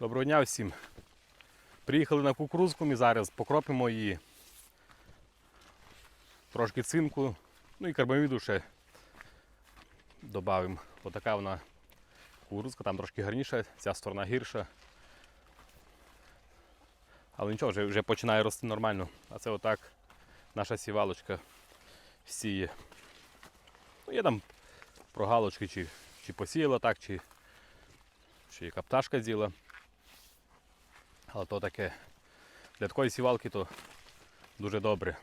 Доброго дня всім. Приїхали на кукурузку ми зараз, покропимо її. Трошки цинку, ну і карбаміду ще додамо. Отака вона кукурузка, там трошки гарніша, ця сторона гірша. Але нічого, вже, вже починає рости нормально. А це отак наша сівалочка сіє. Ну, є там прогалочки, чи, чи посіяла так, чи, чи яка пташка з'їла. Але то таке для такої сівалки то дуже добре.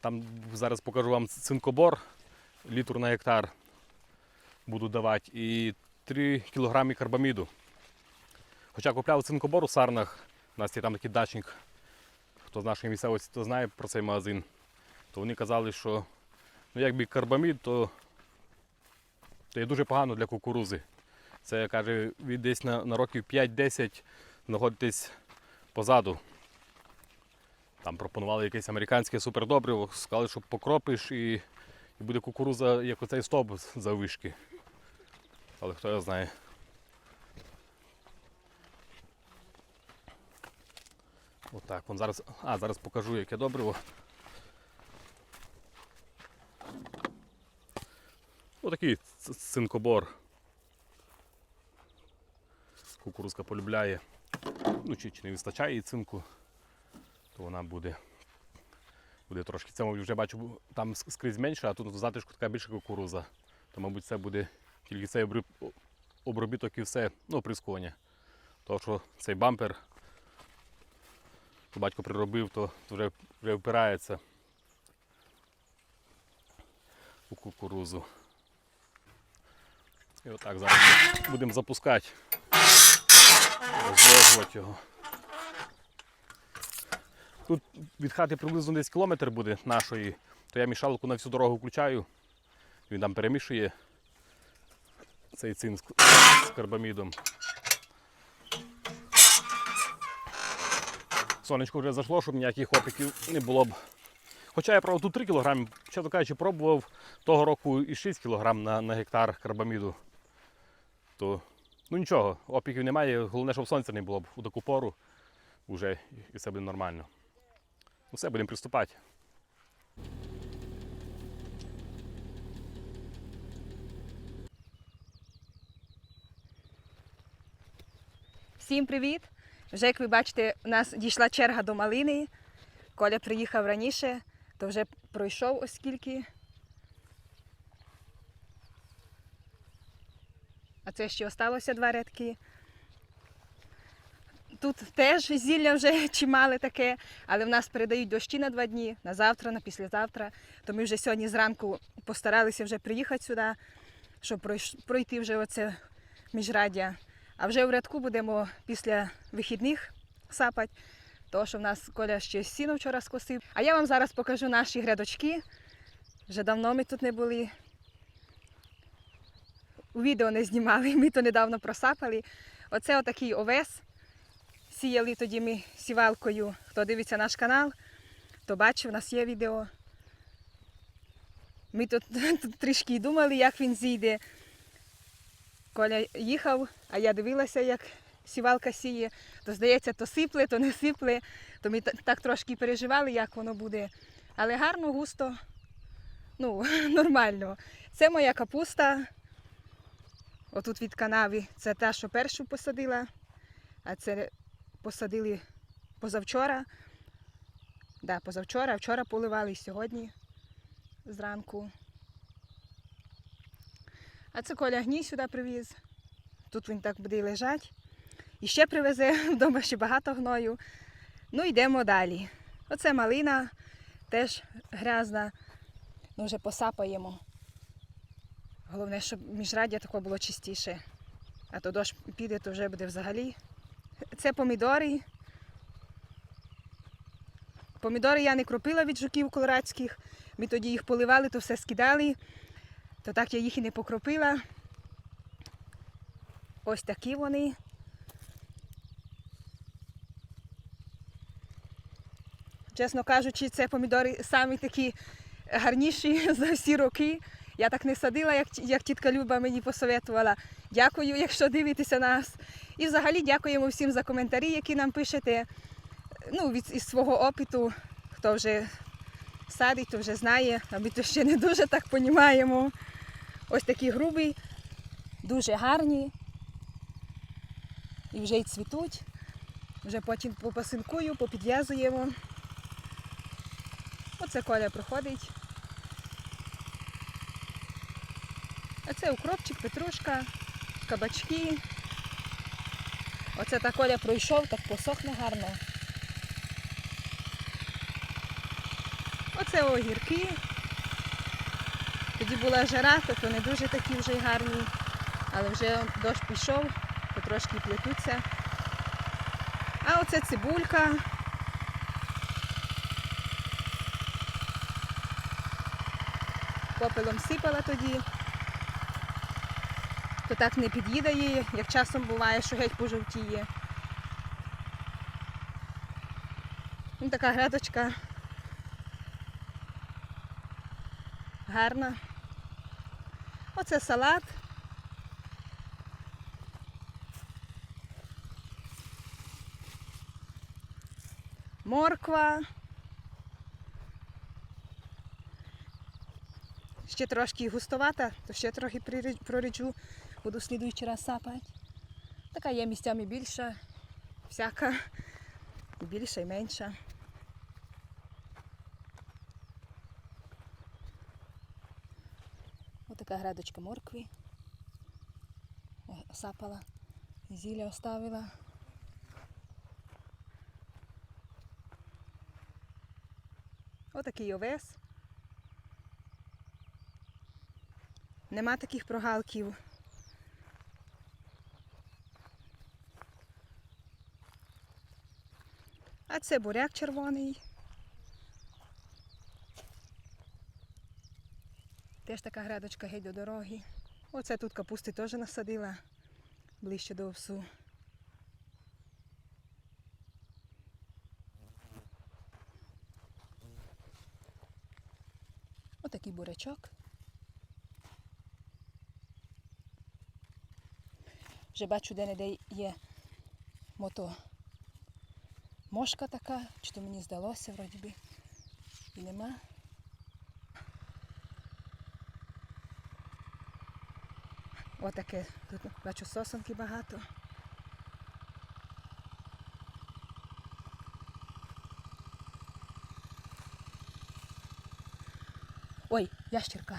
Там зараз покажу вам цинкобор, літр на гектар буду давати і 3 кг карбаміду. Хоча купляв цинкобор у сарнах, у нас є там такий дачник, хто з нашої місцевості, то знає про цей магазин, то вони казали, що ну, якби карбамід, то, то є дуже погано для кукурузи. Це каже, від десь на, на років 5-10 знаходитесь позаду. Там пропонували якесь американське супердобриво, сказали, що покропиш і, і буде кукуруза, як оцей стовп за вишки. Але хто його знає. Отак, вон зараз. А, зараз покажу, яке добриво. Отакий цинкобор. Кукурузка полюбляє. Ну, чи, чи не вистачає їй цинку, то вона буде, буде трошки. Це вже бачу, там скрізь менше, а тут затишку така більша кукуруза. То, мабуть, це буде тільки цей обробіток і все, ну, оприскування. Тому що цей бампер то батько приробив, то вже, вже впирається у кукурузу. І отак зараз будемо запускати. Розв'язувати його. Тут від хати приблизно десь кілометр буде нашої, то я мішалку на всю дорогу включаю. Він там перемішує цей цин з карбамідом. Сонечко вже зайшло, щоб ніяких опіків не було б. Хоча я правда тут 3 кг, чесно кажучи, пробував того року і 6 кг на, на гектар карбаміду. То ну нічого, опіків немає. Головне, щоб сонця не було б у таку пору вже і все буде нормально. Ну все, будемо приступати. Всім привіт! Вже як ви бачите, у нас дійшла черга до малини. Коля приїхав раніше, то вже пройшов оскільки. А це ще осталося два рядки. Тут теж зілля вже чимале таке, але в нас передають дощі на два дні, на завтра, на післязавтра. То ми вже сьогодні зранку постаралися вже приїхати сюди, щоб пройти вже оце міжраддя. А вже в рядку будемо після вихідних сапати, тому що в нас Коля ще сіно вчора скосив. А я вам зараз покажу наші грядочки. Вже давно ми тут не були. У відео не знімали, ми то недавно просапали. Оце отакий овес. Сіяли тоді ми сівалкою. Хто дивиться наш канал, то бачив, у нас є відео. Ми тут, тут трішки думали, як він зійде. Коля їхав, а я дивилася, як сівалка сіє, то здається, то сипле, то не сипле. То ми так трошки переживали, як воно буде. Але гарно, густо, ну, нормально. Це моя капуста. Отут від канави. Це та, що першу посадила, а це посадили позавчора. Да, позавчора, вчора поливали і сьогодні зранку. А це Коля гній сюди привіз. Тут він так буде і лежати. І ще привезе вдома ще багато гною. Ну, йдемо далі. Оце малина, теж грязна. Ну, вже посапаємо. Головне, щоб міжраддя таке було чистіше. А то дощ піде, то вже буде взагалі. Це помідори. Помідори я не кропила від жуків колорадських. Ми тоді їх поливали, то все скидали то так я їх і не покропила. Ось такі вони. Чесно кажучи, це помідори самі такі гарніші за всі роки. Я так не садила, як, як тітка Люба мені посоветувала. Дякую, якщо дивитеся нас. І взагалі дякуємо всім за коментарі, які нам пишете. Ну, від із свого опиту, хто вже садить, то вже знає, а ми то ще не дуже так понімаємо. Ось такі грубі, дуже гарні. І вже й цвітуть. Вже потім попасинкую, попідв'язуємо. Оце коля проходить. А це укропчик, петрушка, кабачки. Оце та коля пройшов, так посохне гарно. Оце огірки. Тоді була жара, то, не дуже такі вже гарні. Але вже дощ пішов, то трошки плетуться. А оце цибулька. Попелом сипала тоді. То так не під'їде її, як часом буває, що геть пожовтіє. Ну, така грядочка гарна. Оце салат. Морква. Ще трошки густовата, то ще трохи проріджу, буду в слідуючий раз сапати. Така є місцями більша, всяка, і більша і менша. Отака градочка моркви. Сапала, зілля оставила. Отакий овес. Нема таких прогалків. А це буряк червоний. Теж така грядочка геть до дороги. Оце тут капусти теж насадила ближче до овсу. Отакий бурячок. Вже бачу, де-не-де є мото мошка така, чи то мені здалося, вроді би. І нема. Отаке. Тут бачу сосенки багато. Ой, ящерка.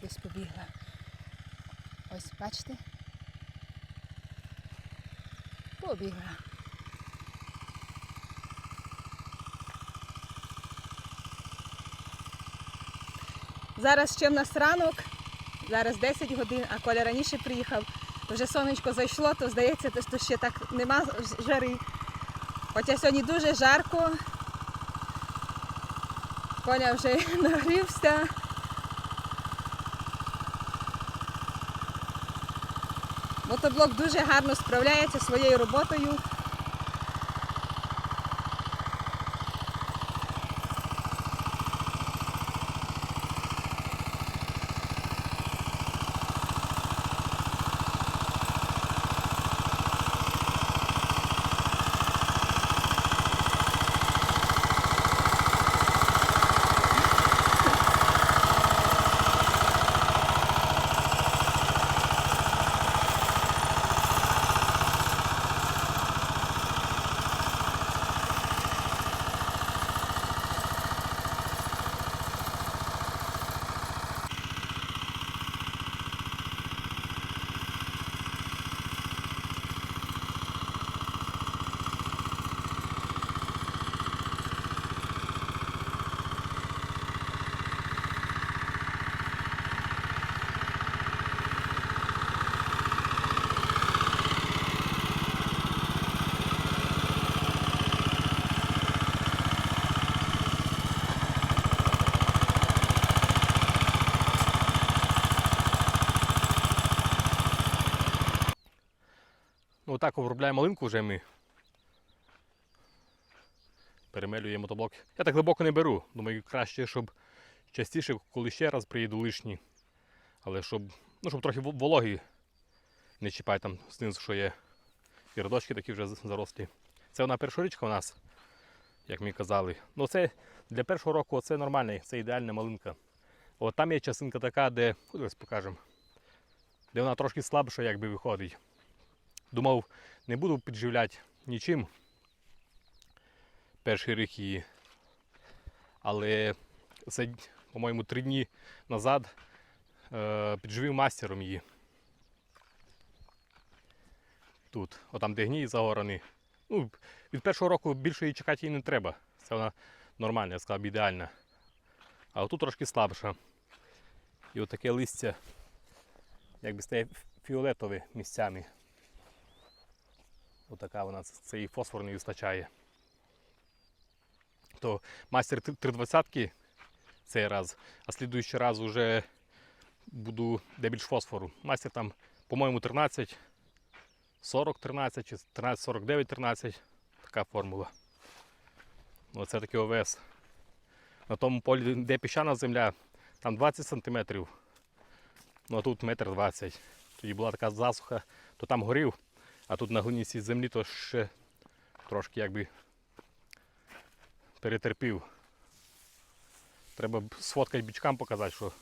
Десь побігла. Ось, бачите? Побігла. Зараз ще в нас ранок, зараз 10 годин, а Коля раніше приїхав, вже сонечко зайшло, то здається, що ще так нема жари. Хоча сьогодні дуже жарко. Коля вже нагрівся. Мотоблок дуже гарно справляється своєю роботою. Так обробляємо малинку вже ми. Перемелюємо мотоблок. Я так глибоко не беру. Думаю, краще, щоб частіше, коли ще раз приїду лишні. Але щоб Ну, щоб трохи вологі не чіпати там знизу, що є. І родочки такі вже зарослі. Це вона першорічка у нас, як мені казали. Ну це для першого року це нормальний, це ідеальна малинка. От там є частинка така, де, ось покажемо, де вона трошки слабша, якби виходить. Думав, не буду підживляти нічим перший рік її. Але це, по-моєму, три дні назад е, підживив мастером її. Тут, отам, де гній загораний. Ну, від першого року більше її чекати їй не треба. Це вона нормальна, я сказав, ідеальна. А отут трошки слабша. І отаке листя, якби стає фіолетове місцями. Отака вона, це це фосфор не вистачає. То мастер 320 цей раз, а слідуючий раз вже буду де більш фосфору. Мастер там, по-моєму, 13, 40, 13 чи 13, 49, 13. Така формула. Оце такий ОВС. На тому полі, де піщана земля, там 20 см. Ну а тут метр 20. Тоді була така засуха, то там горів, а тут на глиністій землі то ще трошки якби перетерпів. Треба сфоткати бічкам показати, що,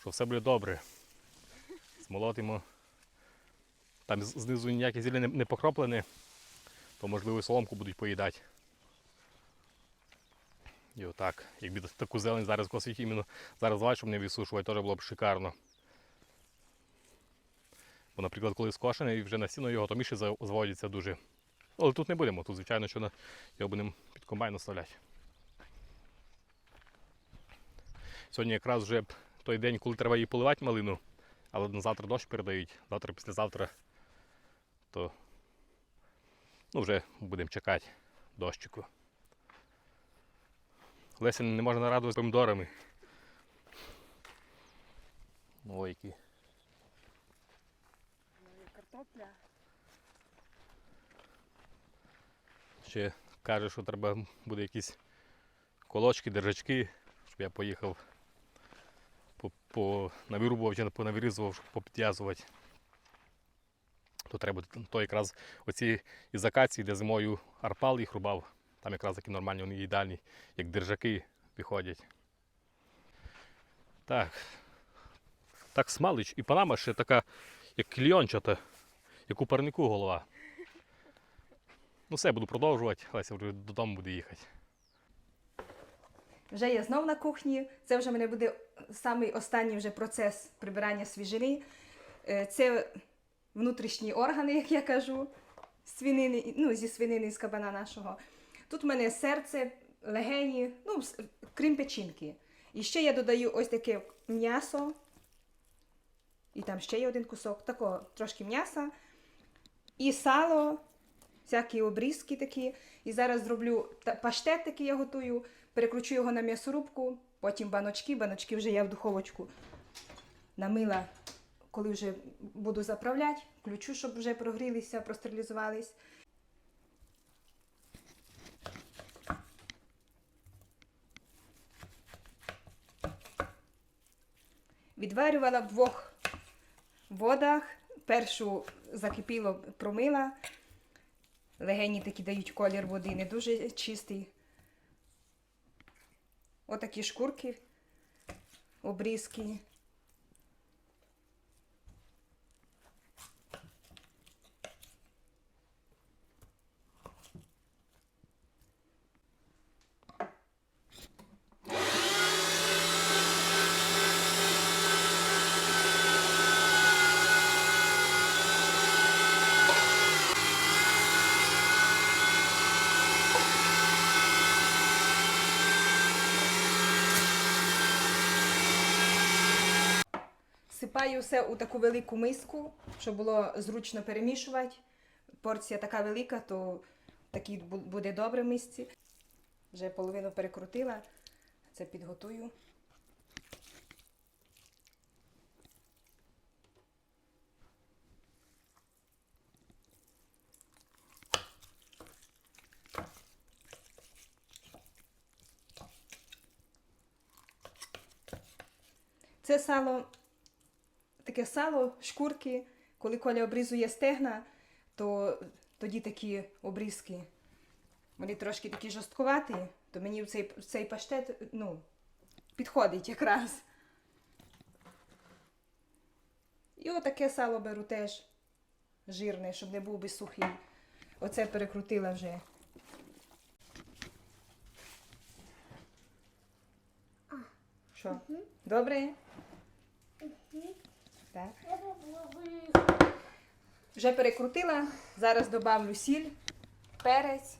що все буде добре. Змолотимо. Там знизу ніякі зілля не, покроплене, то можливо соломку будуть поїдати. І отак. Якби таку зелень зараз косить іменно зараз звати, щоб не висушувати, теж було б шикарно. Бо, наприклад, коли скошений і вже на стіну його, то міші заводяться дуже. Але тут не будемо, тут, звичайно, що його будемо під комбайн оставляти. Сьогодні якраз вже той день, коли треба її поливати малину, але на завтра дощ передають, завтра, післязавтра, то ну, вже будемо чекати дощику. Леся не може нарадувати помідорами. Ой, які. Картопля. Ще каже, що треба буде якісь колочки, держачки, щоб я поїхав по, по навірубував чи понавірізував, щоб попідв'язувати. То треба то якраз оці із акації, де зимою арпал їх рубав, там якраз такі нормальні, вони ідеальні, як держаки виходять. Так. Так смалич. І панама ще така, як клійончата, як у парнику голова. Ну все, буду продовжувати, Леся вже додому буде їхати. Вже я знов на кухні. Це вже мене буде самий останній вже процес прибирання свіжини. Е, Це внутрішні органи, як я кажу, свинини, ну, зі свинини з кабана нашого. Тут в мене серце, легені, ну, крім печінки. І ще я додаю ось таке м'ясо. І там ще є один кусок, такого трошки м'яса. І сало, всякі обрізки такі. І зараз зроблю паштет такий я готую, перекручу його на м'ясорубку, потім баночки, баночки вже я в духовочку намила, коли вже буду заправляти, включу, щоб вже прогрілися, простерилізувались. Відварювала в двох водах. Першу закипіло, промила. Легені такі дають колір води, не дуже чистий. Отакі шкурки, обрізки. Сипаю все у таку велику миску, щоб було зручно перемішувати. Порція така велика, то такий буде добре в мисці. Вже половину перекрутила. Це підготую. Це сало таке сало, шкурки. Коли Коля обрізує стегна, то тоді такі обрізки. Вони трошки такі жорсткуваті, то мені в цей, в цей паштет ну, підходить якраз. І отаке сало беру теж жирне, щоб не був би сухий. Оце перекрутила вже. Що? Добре? Так. Вже перекрутила. Зараз добавлю сіль, перець.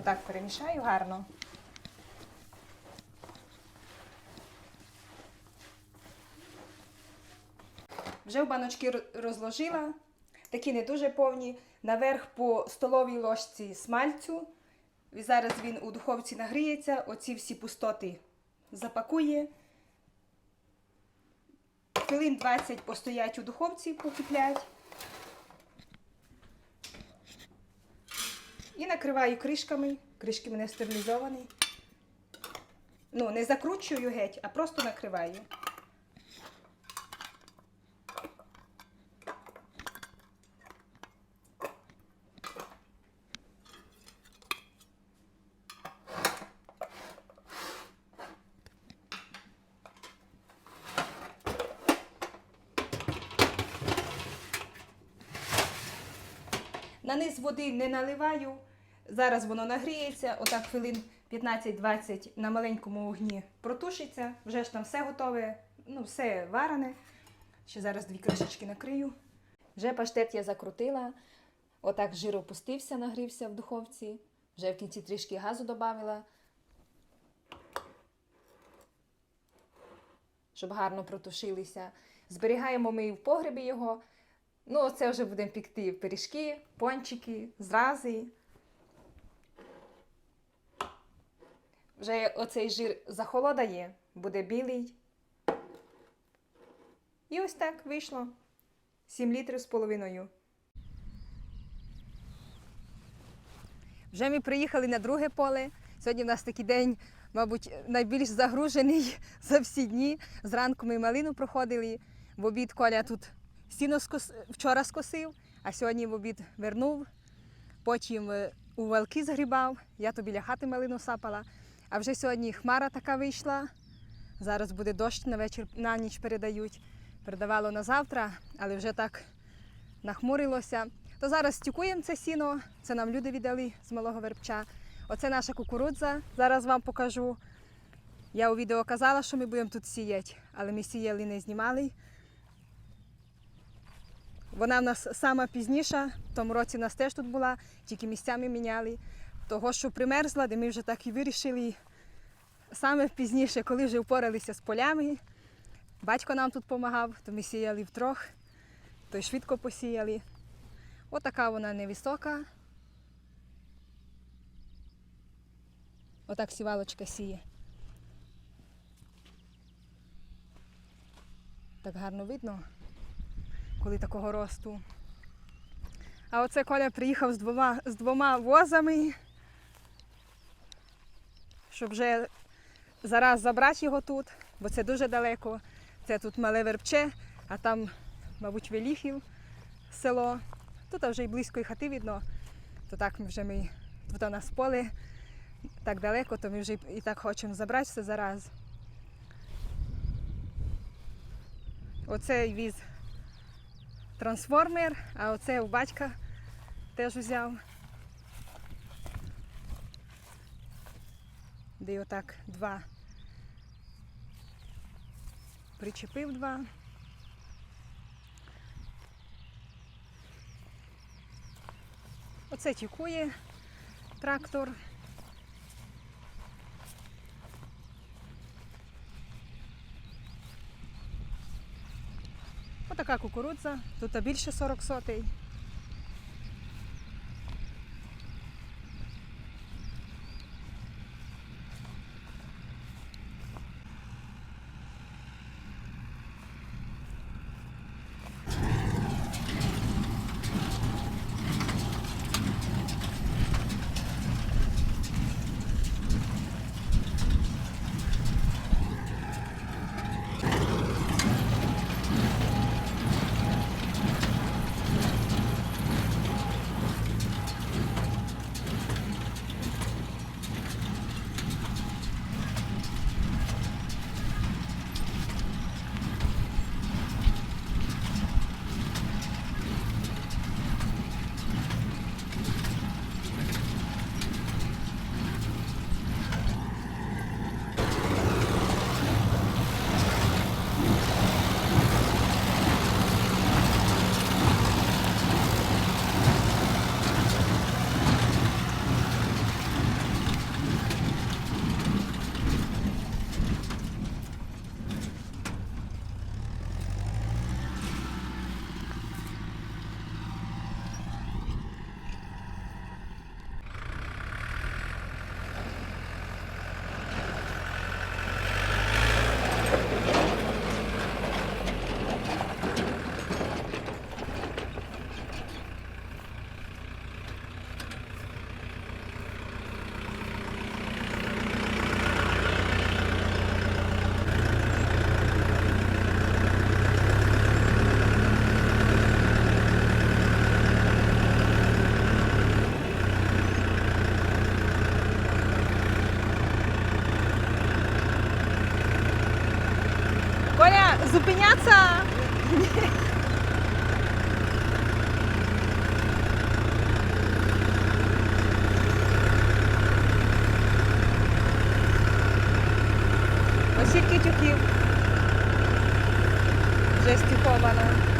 Отак перемішаю гарно. Вже в баночки розложила, такі не дуже повні. Наверх по столовій ложці смальцю. І зараз він у духовці нагріється, оці всі пустоти запакує. Хвилин 20 постоять у духовці, покиплять. І накриваю кришками. Кришки мене стерилізовані. Ну, не закручую геть, а просто накриваю. На низ води не наливаю. Зараз воно нагріється, отак хвилин 15-20 на маленькому вогні протушиться. Вже ж там все готове, ну, все варене. Ще зараз дві кришечки накрию. Вже паштет я закрутила. Отак жир опустився, нагрівся в духовці. Вже в кінці трішки газу додавила. Щоб гарно протушилися. Зберігаємо ми і в погребі його. Ну, оце вже будемо пікти пиріжки, пончики, зрази. Вже оцей жир захолодає, буде білий. І ось так вийшло. 7 літрів з половиною. Вже ми приїхали на друге поле. Сьогодні в нас такий день, мабуть, найбільш загружений за всі дні. Зранку ми малину проходили. В обід Коля тут сіно скос... вчора скосив, а сьогодні в обід вернув. Потім е, у валки згрібав, я то біля хати малину сапала. А вже сьогодні хмара така вийшла. Зараз буде дощ на вечір, на ніч передають. Передавало на завтра, але вже так нахмурилося. То зараз стюкуємо це сіно, це нам люди віддали з малого вербча. Оце наша кукурудза, зараз вам покажу. Я у відео казала, що ми будемо тут сіяти, але ми сіяли не знімали. Вона в нас сама пізніша, в тому році в нас теж тут була, тільки місцями міняли. Того, що примерзла, де ми вже так і вирішили саме пізніше, коли вже впоралися з полями. Батько нам тут допомагав, то ми сіяли втрьох, то й швидко посіяли. Отака вона невисока. Отак сівалочка сіє. Так гарно видно коли такого росту. А оце Коля приїхав з двома, з двома возами, щоб вже зараз забрати його тут, бо це дуже далеко. Це тут мале вербче, а там, мабуть, Веліхів село. Тут вже й близько і хати видно. То так ми вже ми тут у нас поле так далеко, то ми вже і так хочемо забрати все зараз. Оце віз трансформер, а оце у батька теж взяв. Де отак два. Причепив два. Оце тікує трактор. Отака кукурудза, тут більше 40 сотей. Вже стюковано.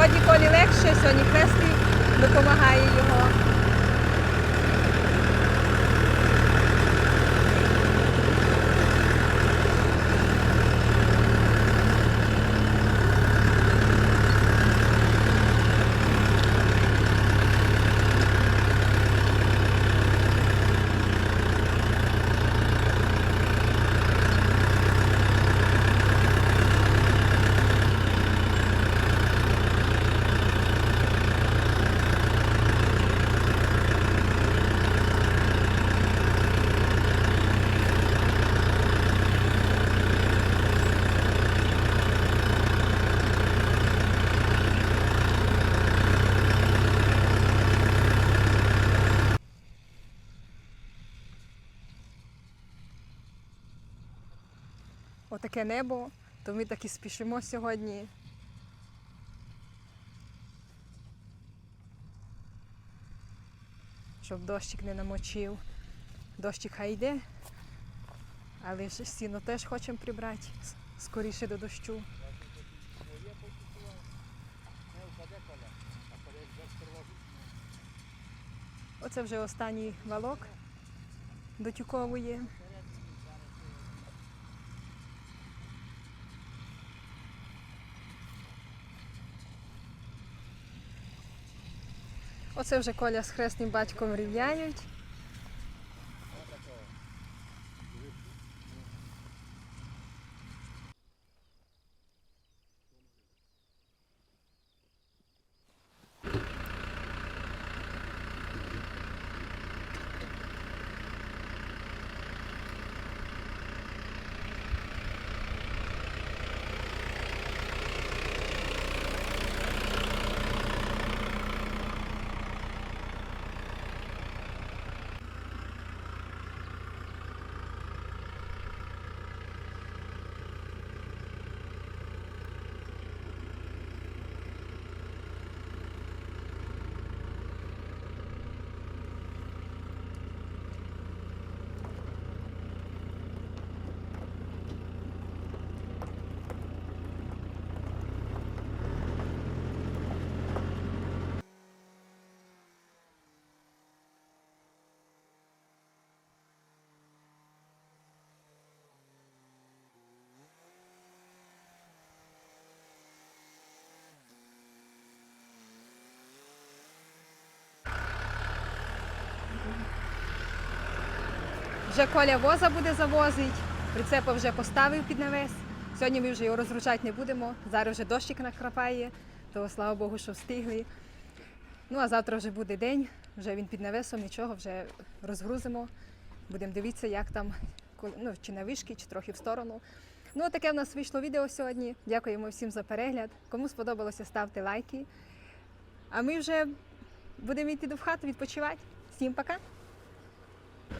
Сьогодні Колі легше, сьогодні Хрестик допомагає його. Отаке небо, то ми так і спішимо сьогодні. Щоб дощик не намочив. Дощик хай йде, але ж сіно теж хочемо прибрати скоріше до дощу. Оце вже останній валок дотюковує. Оце вже Коля з хресним батьком рівняють. Вже Коля воза буде завозить, прицепа вже поставив під навес. Сьогодні ми вже його розгружати не будемо. Зараз вже дощик накрапає, то слава Богу, що встигли. Ну а завтра вже буде день, вже він під навесом, нічого, вже розгрузимо. Будемо дивитися, як там, ну, чи на вишки, чи трохи в сторону. Ну, таке в нас вийшло відео сьогодні. Дякуємо всім за перегляд. Кому сподобалося, ставте лайки. А ми вже будемо йти до хату відпочивати. Всім пока!